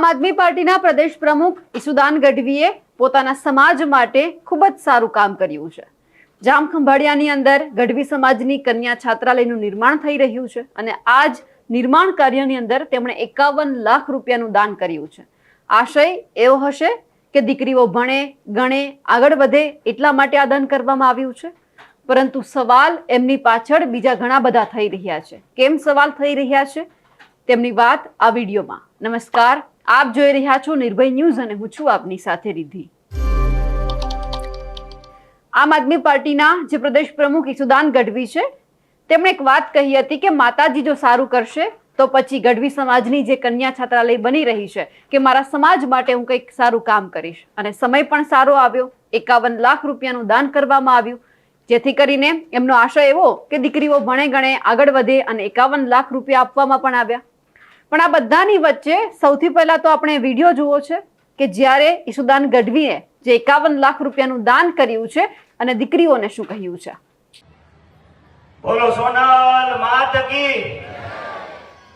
આમ આદમી પાર્ટીના પ્રદેશ પ્રમુખ ઈસુદાન ગઢવીએ પોતાના સમાજ માટે ખૂબ જ સારું કામ કર્યું છે. જામખંભાળિયાની અંદર ગઢવી સમાજની કન્યા છાત્રાલયનું નિર્માણ થઈ રહ્યું છે અને આ જ નિર્માણ કાર્યની અંદર તેમણે એકાવન લાખ રૂપિયાનું દાન કર્યું છે. આશય એવો હશે કે દીકરીઓ ભણે, ગણે, આગળ વધે એટલા માટે આ દાન કરવામાં આવ્યું છે. પરંતુ સવાલ એમની પાછળ બીજા ઘણા બધા થઈ રહ્યા છે. કેમ સવાલ થઈ રહ્યા છે? તેમની વાત આ વિડીયોમાં. નમસ્કાર. આપ જોઈ રહ્યા છો નિર્ભય ન્યૂઝ અને હું છું આપની સાથે રિદ્ધિ. આમ આદમી પાર્ટીના જે પ્રદેશ પ્રમુખ ઈસુદાન ગઢવી છે, તેમણે એક વાત કહી હતી કે માતાજી જો સારું કરશે, તો પછી ગઢવી સમાજની જે કન્યા છાત્રાલય બની રહી છે, કે મારા સમાજ માટે હું કંઈક સારું કામ કરીશ. અને સમય પણ સારો આવ્યો, એકાવન લાખ રૂપિયાનું દાન કરવામાં આવ્યું. જેથી કરીને એમનો આશય એવો કે દીકરીઓ ભણે ગણે આગળ વધે અને એકાવન લાખ રૂપિયા આપવામાં પણ આવ્યા. પણ આ બધાની વચ્ચે સૌથી પહેલા તો આપણે વીડિયો જુઓ છે કે જ્યારે ઈશુદાન ગઢવીએ જે એકાવન લાખ રૂપિયાનું દાન કર્યું છે અને દીકરીઓને શું કહ્યું છે? બોલો સોનલ, માત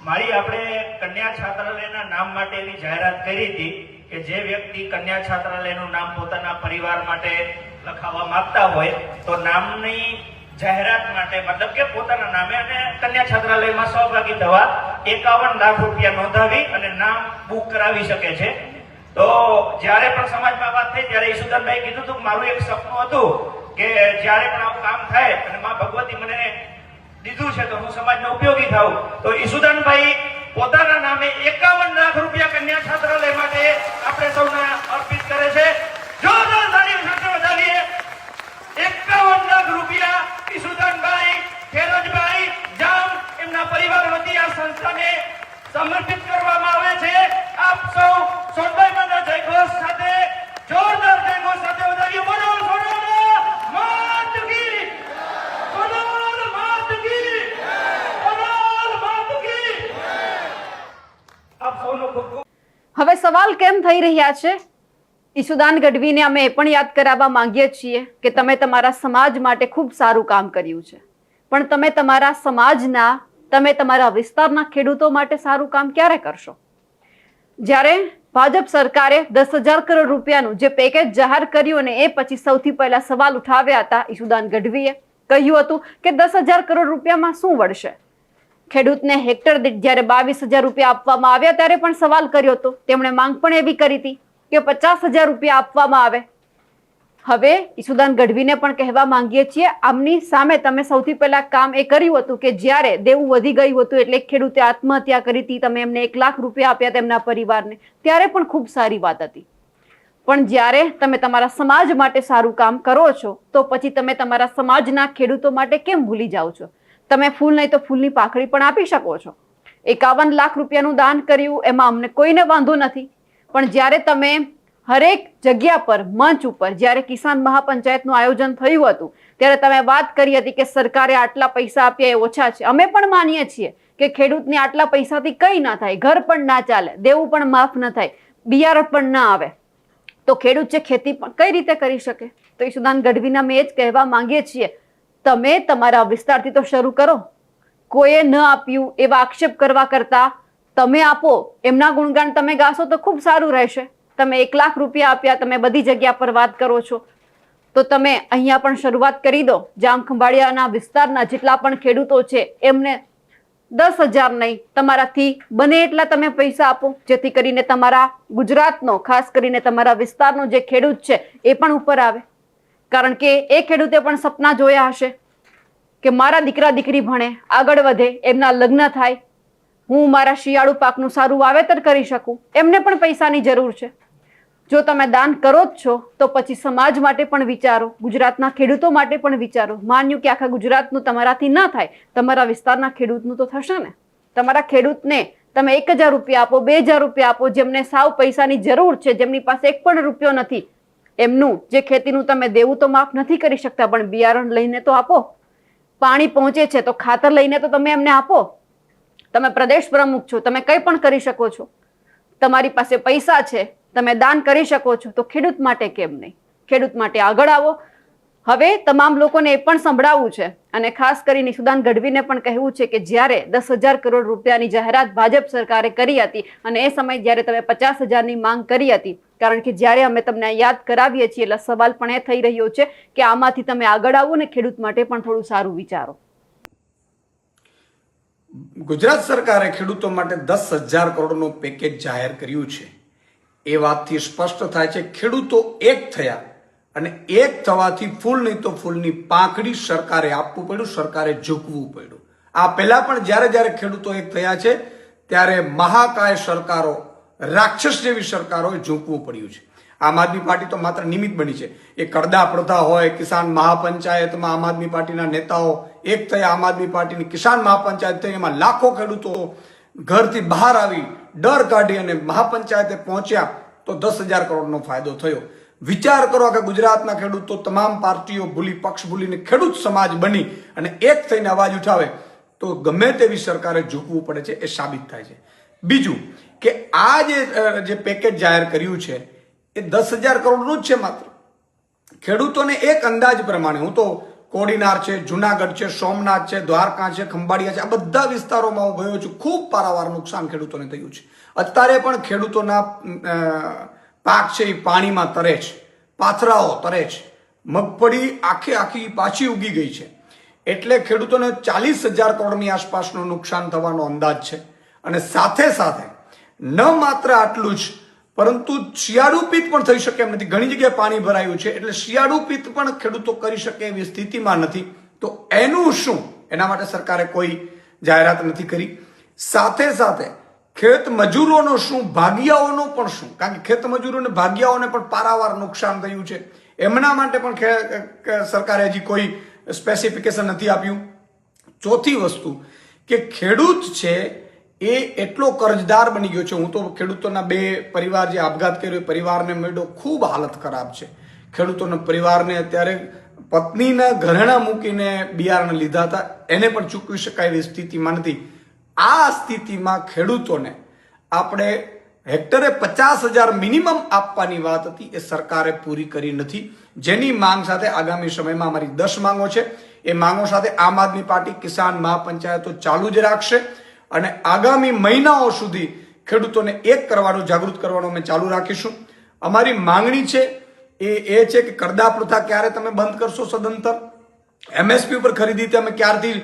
મારી આપણે કન્યા છાત્રાલયના નામ માટેની જાહેરાત કરી હતી કે જે વ્યક્તિ કન્યા છાત્રાલયનું નામ પોતાના પરિવાર માટે લખાવવા માંગતા હોય તો નામની જાહેરાત માટે મતલબ કે પોતાના નામે અને કન્યા છાત્રાલયમાં સહભાગી થવા એકાવન લાખ રૂપિયા નોંધાવી અને નામ બુક કરાવી શકે છે. તો જ્યારે પણ સમાજમાં વાત થઈ ત્યારે ઈશુદાનભાઈ કીધું હતું મારું એક સપનું હતું કે જ્યારે પણ આવું કામ થાય અને માં ભગવતી મને દીધું છે તો હું સમાજને ઉપયોગી થાઉં. તો ઈસુદાનભાઈ પોતાના નામે એકાવન લાખ રૂપિયા કન્યા છાત્રાલય માટે આપણે સૌને અર્પિત કરે છે. જોરદાર તાલીમ સાથે વધારીએ એકાવન લાખ રૂપિયા ઈસુદાનભાઈ ખેરજભાઈ જામ એમના પરિવાર વતી આ સંસ્થાને સમર્પિત કરવામાં આવે છે આપ સૌ સોનભાઈ મંડળ જયઘોષ સાથે જોરદાર જયઘોષ સાથે વધાવીએ બોલો સોનલ માત કી સોનલ માત કી સોનલ માત કી આપ સૌનો ખૂબ ખૂબ હવે સવાલ કેમ થઈ રહ્યા છે? ઈસુદાન ગઢવીને અમે એ પણ યાદ કરાવવા માંગીએ છીએ કે તમે તમારા સમાજ માટે ખૂબ સારું કામ કર્યું છે. પણ તમે તમારા સમાજના, તમે તમારા વિસ્તારના ખેડૂતો માટે સારું કામ ક્યારે કરશો? જ્યારે ભાજપ સરકારે દસ હજાર કરોડ રૂપિયાનું જે પેકેજ જાહેર કર્યું અને એ પછી સૌથી પહેલા સવાલ ઉઠાવ્યા હતા ઈસુદાન ગઢવીએ, કહ્યું હતું કે દસ હજાર કરોડ રૂપિયામાં શું વળશે? ખેડૂતને હેક્ટર દીઠ જ્યારે બાવીસ હજાર રૂપિયા આપવામાં આવ્યા ત્યારે પણ સવાલ કર્યો હતો. તેમણે માંગ પણ એવી કરી હતી કે પચાસ હજાર રૂપિયા આપવામાં આવે. હવે ઈસુદાન ગઢવીને પણ કહેવા માંગીએ છીએ, આમની સામે તમે સૌથી પહેલા કામ એ કર્યું હતું કે જ્યારે દેવું વધી ગયું હતું એટલે ખેડૂતે આત્મહત્યા કરી હતી, તમે એમને એક લાખ રૂપિયા આપ્યા તેમના પરિવારને, ત્યારે પણ ખૂબ સારી વાત હતી. પણ જ્યારે તમે તમારા સમાજ માટે સારું કામ કરો છો, તો પછી તમે તમારા સમાજના ખેડૂતો માટે કેમ ભૂલી જાઓ છો? તમે ફૂલ નહીં તો ફૂલની પાખડી પણ આપી શકો છો. એકાવન લાખ રૂપિયાનું દાન કર્યું, એમાં અમને કોઈને વાંધો નથી. પણ જ્યારે તમે હરેક જગ્યા પર, મંચ ઉપર, જ્યારે કિસાન મહાપંચાયતનું આયોજન થયું હતું, ત્યારે તમે વાત કરી હતી કે સરકારે આટલા પૈસા આપ્યા એ ઓછા છે. અમે પણ માનીએ છીએ કે ખેડૂતને આટલા પૈસાથી કંઈ ના થાય. ઘર પણ ના ચાલે, દેવું પણ માફ ન થાય, બિયારણ પણ ના આવે. તો ખેડૂત છે, ખેતી પણ કઈ રીતે કરી શકે? તો ઈશુદાન ગઢવીના મેં એ જ કહેવા માંગીએ છીએ. તમે તમારા વિસ્તારથી તો શરૂ કરો. કોઈએ ન આપ્યું એવા આક્ષેપ કરવા કરતા તમે આપો, એમના ગુણગાન તમે ગાશો તો ખૂબ સારું રહેશે. તમે એક લાખ રૂપિયા આપ્યા, તમે બધી જગ્યા પર વાત કરો છો. તો તમે અહીંયા પણ શરૂઆત કરી દો. જામ ખંભાળિયાના વિસ્તારના જેટલા પણ ખેડૂતો છે, એમને દસ હજાર નહીં, તમારાથી બને એટલા તમે પૈસા આપો. જેથી કરીને તમારા ગુજરાતનો, ખાસ કરીને તમારા વિસ્તારનો જે ખેડૂત છે, એ પણ ઉપર આવે. કારણ કે એ ખેડૂતે પણ સપના જોયા હશે કે મારા દીકરા દીકરી ભણે આગળ વધે, એમના લગ્ન થાય, હું મારા શિયાળુ પાકનું સારું વાવેતર કરી શકું. એમને પણ પૈસાની જરૂર છે. જો તમે દાન કરો જ છો, તો પછી સમાજ માટે પણ વિચારો, ગુજરાતના ખેડૂતો માટે પણ વિચારો. માન્યું કે આખા ગુજરાતનું તમારાથી ન થાય, તમારા વિસ્તારના ખેડૂતનું તો થશે ને. તમારા ખેડૂતને તમે એક હજાર રૂપિયા આપો, બે હજાર રૂપિયા આપો, જેમને સાવ પૈસાની જરૂર છે, જેમની પાસે એક પણ રૂપિયો નથી એમનું જે ખેતીનું તમે દેવું તો માફ નથી કરી શકતા, પણ બિયારણ લઈને તો આપો. પાણી પહોંચે છે તો ખાતર લઈને તો તમે એમને આપો. તમે પ્રદેશ પ્રમુખ છો, તમે કંઈ પણ કરી શકો છો. તમારી પાસે પૈસા છે, તમે દાન કરી શકો છો, તો ખેડૂત માટે કેમ નહીં? ખેડૂત માટે આગળ આવો. હવે તમામ લોકોને એ પણ સંભળાવવું છે અને ખાસ કરીને સુદાન ગઢવીને પણ કહેવું છે કે જ્યારે દસ હજાર કરોડ રૂપિયાની જાહેરાત ભાજપ સરકારે કરી હતી અને એ સમયે જ્યારે તમે પચાસ હજારની માંગ કરી હતી કારણ કે જ્યારે અમે તમને યાદ કરાવીએ છીએ, એટલે સવાલ પણ એ થઈ રહ્યો છે કે આમાંથી તમે આગળ આવો ને ખેડૂત માટે પણ થોડું સારું વિચારો. ગુજરાત સરકારે ખેડૂતો માટે દસ હજાર કરોડનું પેકેજ જાહેર કર્યું છે. એ વાતથી સ્પષ્ટ થાય છે, ખેડૂતો એક થયા અને એક થવાથી ફૂલ નહીં તો ફૂલની પાંખડી સરકારે આપવું પડ્યું, સરકારે ઝૂકવું પડ્યું. આ પહેલા પણ જ્યારે જ્યારે ખેડૂતો એક થયા છે, ત્યારે મહાકાય સરકારો રાક્ષસ જેવી સરકારોએ ઝૂંકવું પડ્યું છે. આમ આદમી પાર્ટી તો માત્ર નિમિત્ત બની છે. એ કરદા પ્રથા હોય, કિસાન મહાપંચાયતમાં આમ આદમી પાર્ટીના નેતાઓ એક થયા, આમ આદમી પાર્ટીની કિસાન મહાપંચાયત થઈ, એમાં લાખો ખેડૂતો ઘરથી બહાર આવી ડર કાઢી અને મહાપંચાયતે પહોંચ્યા તો દસ હજાર કરોડનો ફાયદો થયો. વિચાર કરો કે ગુજરાતના ખેડૂતો તમામ પાર્ટીઓ ભૂલી, પક્ષ ભૂલીને ખેડૂત સમાજ બની અને એક થઈને અવાજ ઉઠાવે, તો ગમે તેવી સરકારે ઝૂકવું પડે છે, એ સાબિત થાય છે. બીજું કે આ જે પેકેજ જાહેર કર્યું છે, એ દસ હજાર કરોડનું જ છે માત્ર. ખેડૂતોને એક અંદાજ પ્રમાણે, હું તો કોડીનાર છે, જુનાગઢ છે, સોમનાથ છે, દ્વારકા છે, ખંભાળિયા છે, આ બધા વિસ્તારોમાં હું ગયો છું, ખૂબ પારાવાર નુકસાન ખેડૂતોને થયું છે. અત્યારે પણ ખેડૂતોના પાક છે એ પાણીમાં તરે છે, પાથરાઓ તરે છે, મગફળી આખે આખી પાછી ઉગી ગઈ છે. એટલે ખેડૂતોને ચાલીસ હજાર કરોડની આસપાસનું નુકસાન થવાનો અંદાજ છે. અને સાથે સાથે ન માત્ર આટલું જ, પરંતુ શિયાળુ પિત્ત પણ થઈ શકે એમ નથી. ઘણી જગ્યાએ પાણી ભરાયું છે, એટલે શિયાળુ પિત્ત પણ ખેડૂતો કરી શકે એવી સ્થિતિમાં નથી. તો એનું શું? એના માટે સરકારે કોઈ જાહેરાત નથી કરી. સાથે સાથે ખેત મજૂરોનો શું? ભાગિયાઓનો પણ શું? કારણ કે ખેત મજૂરોને ભાગિયાઓને પણ પારાવાર નુકસાન થયું છે. એમના માટે પણ સરકારે હજી કોઈ સ્પેસિફિકેશન નથી આપ્યું. ચોથી વસ્તુ કે ખેડૂત છે એ એટલો કરજદાર બની ગયો છે. હું તો ખેડૂતોના બે પરિવાર જે આપઘાત કર્યો, એ પરિવારને મળ્યો ખૂબ હાલત ખરાબ છે. ખેડૂતોના પરિવારને અત્યારે પત્નીના ઘરેણા મૂકીને બિયારણ લીધા હતા. એને પણ ચૂકવી શકાય એવી સ્થિતિમાં નથી. આ સ્થિતિમાં ખેડૂતોને આપણે હેક્ટરે પચાસ હજાર મિનિમમ આપવાની વાત હતી. એ સરકારે પૂરી કરી નથી. જેની માંગ સાથે આગામી સમયમાં અમારી દસ માંગો છે. એ માંગો સાથે આમ આદમી પાર્ટી કિસાન મહાપંચાયતો ચાલુ જ રાખશે. અને આગામી મહિનાઓ સુધી ખેડૂતોને એક કરવાનું જાગૃત કરવાનું અમે ચાલુ રાખીશું. અમારી માંગણી છે એ એ છે કે કરદા પ્રથા ક્યારે તમે બંધ કરશો સદંતર? એમએસપી ઉપર ખરીદી તમે ક્યારથી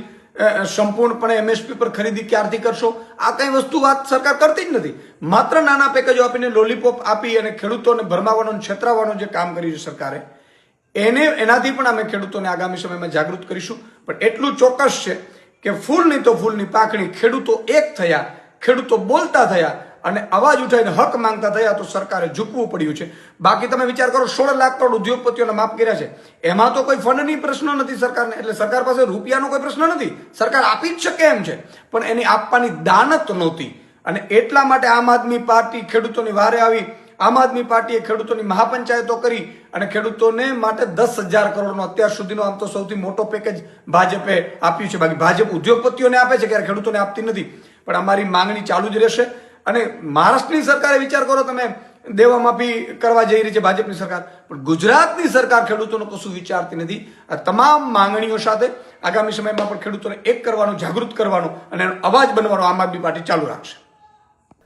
સંપૂર્ણપણે એમએસપી પર ખરીદી ક્યારથી કરશો? આ કઈ વસ્તુ વાત સરકાર કરતી જ નથી. માત્ર નાના પેકેજો આપીને લોલીપોપ આપી અને ખેડૂતોને ભરમાવવાનો અને જે કામ કર્યું છે સરકારે, એને, એનાથી પણ અમે ખેડૂતોને આગામી સમયમાં જાગૃત કરીશું. પણ એટલું ચોક્કસ છે કે ફૂલ નહીં તો ફૂલની પાકણી ખેડૂતો એક થયા, ખેડૂતો બોલતા થયા અને અવાજ ઉઠાવીને હક માંગતા થયા તો સરકારે ઝૂકવું પડ્યું છે. બાકી તમે વિચાર કરો, સોળ લાખ કરોડ ઉદ્યોગપતિઓને માફ કર્યા છે. એમાં તો કોઈ ફંડની પ્રશ્ન નથી સરકારને, એટલે સરકાર પાસે રૂપિયાનો કોઈ પ્રશ્ન નથી. સરકાર આપી જ શકે એમ છે. પણ એની આપવાની દાનત નહોતી. અને એટલા માટે આમ આદમી પાર્ટી ખેડૂતોની વારે આવી આમ આદમી પાર્ટીએ ખેડૂતોની મહાપંચાયતો કરી અને ખેડૂતોને માટે દસ હજાર કરોડનો અત્યાર સુધીનો આમ તો સૌથી મોટો પેકેજ ભાજપે આપ્યું છે. બાકી ભાજપ ઉદ્યોગપતિઓને આપે છે ક્યારે? ખેડૂતોને આપતી નથી. પણ અમારી માંગણી ચાલુ જ રહેશે. અને મહારાષ્ટ્રની સરકારે વિચાર કરો તમે, દેવામાફી કરવા જઈ રહી છે ભાજપની સરકાર. પણ ગુજરાતની સરકાર ખેડૂતોનો કશું વિચારતી નથી. આ તમામ માંગણીઓ સાથે આગામી સમયમાં પણ ખેડૂતોને એક કરવાનું, જાગૃત કરવાનું અને અવાજ બનવાનો આમ આદમી પાર્ટી ચાલુ રાખશે.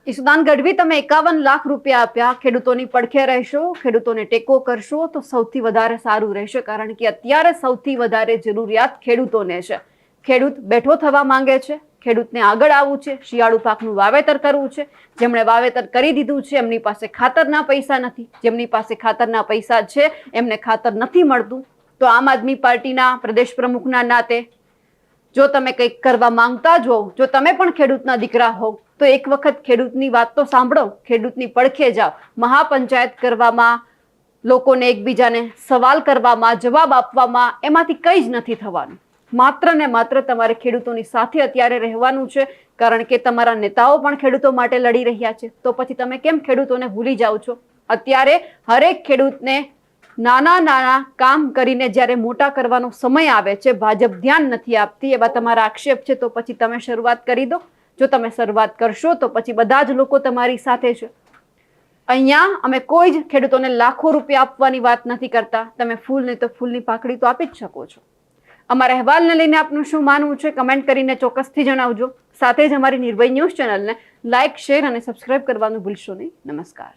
ઈશુદાન ગઢવી, તમે એકાવન લાખ રૂપિયા આપ્યા. ખેડૂતોની પડખે રહેશો, ખેડૂતોને ટેકો કરશો, તો સૌથી વધારે સારું રહેશે, કારણ કે અત્યારે સૌથી વધારે જરૂરિયાત ખેડૂતોને છે. ખેડૂત બેઠો થવા માંગે છે, ખેડૂતને આગળ આવવું છે, શિયાળુ પાકનું વાવેતર કરવું છે. જેમણે વાવેતર કરી દીધું છે, એમની પાસે ખાતરના પૈસા નથી. જેમની પાસે ખાતરના પૈસા છે, એમને ખાતર નથી મળતું. તો આમ આદમી પાર્ટીના પ્રદેશ પ્રમુખના નાતે જો તમે કંઈક કરવા માંગતા જ હોવ, જો તમે પણ ખેડૂતના દીકરા હોવ, તો એક વખત ખેડૂતની વાત તો સાંભળો, ખેડૂતની પડખે જાઓ. મહાપંચાયત કરવામાં, લોકોને એકબીજાને સવાલ કરવામાં, જવાબ આપવામાં એમાંથી કંઈ જ નથી થવાનું. માત્ર ને માત્ર તમારે ખેડૂતોની સાથે અત્યારે રહેવાનું છે, કારણ કે તમારા નેતાઓ પણ ખેડૂતો માટે લડી રહ્યા છે. તો પછી તમે કેમ ખેડૂતોને ભૂલી જાઓ છો? અત્યારે હરેક ખેડૂતને નાના નાના કામ કરીને જ્યારે મોટા કરવાનો સમય આવે છે, ભાજપ ધ્યાન નથી આપતી, એવા તમારા આક્ષેપ છે, તો પછી તમે શરૂઆત કરી દો. જો તમે શરૂઆત કરશો, તો પછી બધા જ લોકો તમારી સાથે છે. અહીંયા અમે કોઈ જ ખેડૂતોને લાખો રૂપિયા આપવાની વાત નથી કરતા. તમે ફૂલ નહીં તો ફૂલની પાકડી તો આપી જ શકો છો. અમારા અહેવાલને લઈને આપનું શું માનવું છે, કમેન્ટ કરીને ચોક્કસથી જણાવજો. સાથે જ અમારી નિર્ભય ન્યૂઝ ચેનલને લાઇક શેર અને સબસ્ક્રાઇબ કરવાનું ભૂલશો નહીં. નમસ્કાર.